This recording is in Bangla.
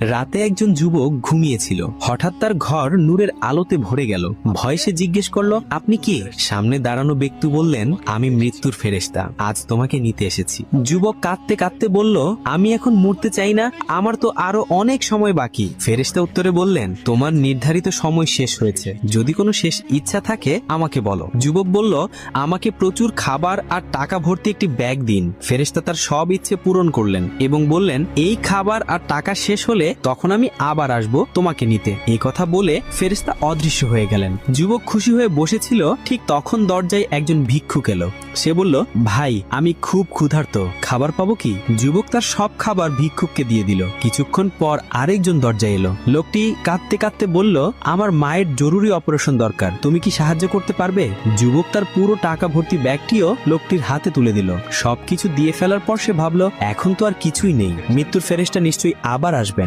রাতে একজন যুবক ঘুমিয়েছিল। হঠাৎ তার ঘর নূরের আলোতে ভরে গেল। ভয় সে জিজ্ঞেস করল, আপনি কে? সামনে দাঁড়ানো ব্যক্তি বললেন, আমি মৃত্যুর ফেরেশতা। আজ তোমাকে নিতে এসেছি। যুবক কাঁদতে কাঁদতে বলল, আমি এখন মরতে চাই না, আমার তো আরও অনেক সময় বাকি। ফেরেশতা উত্তরে বললেন, তোমার নির্ধারিত সময় শেষ হয়েছে। যদি কোনো শেষ ইচ্ছা থাকে, আমাকে বলো। যুবক বলল, আমাকে প্রচুর খাবার আর টাকা ভর্তি একটি ব্যাগ দিন। ফেরেশতা তার সব ইচ্ছে পূরণ করলেন এবং বললেন, এই খাবার আর টাকা শেষ হলে তখন আমি আবার আসব তোমাকে নিতে। এই কথা বলে ফেরেশতা অদৃশ্য হয়ে গেলেন। যুবক খুশি হয়ে বসেছিল, ঠিক তখন দরজায় একজন ভিক্ষুক এলো। সে বলল, ভাই, আমি খুব ক্ষুধার্ত। খাবার পাবো কি? যুবক তার সব খাবার ভিক্ষুককে দিয়ে দিল। কিছুক্ষণ পর আরেকজন দরজায় এলো। লোকটি কাঁদতে কাঁদতে বলল, আমার মায়ের জরুরি অপারেশন দরকার। তুমি কি সাহায্য করতে পারবে? যুবক তার পুরো টাকা ভর্তি ব্যাগটিও লোকটির হাতে তুলে দিল। সবকিছু দিয়ে ফেলার পর সে ভাবলো, এখন তো আর কিছুই নেই। মৃত্যুর ফেরেশটা নিশ্চয়ই আবার আসবেন।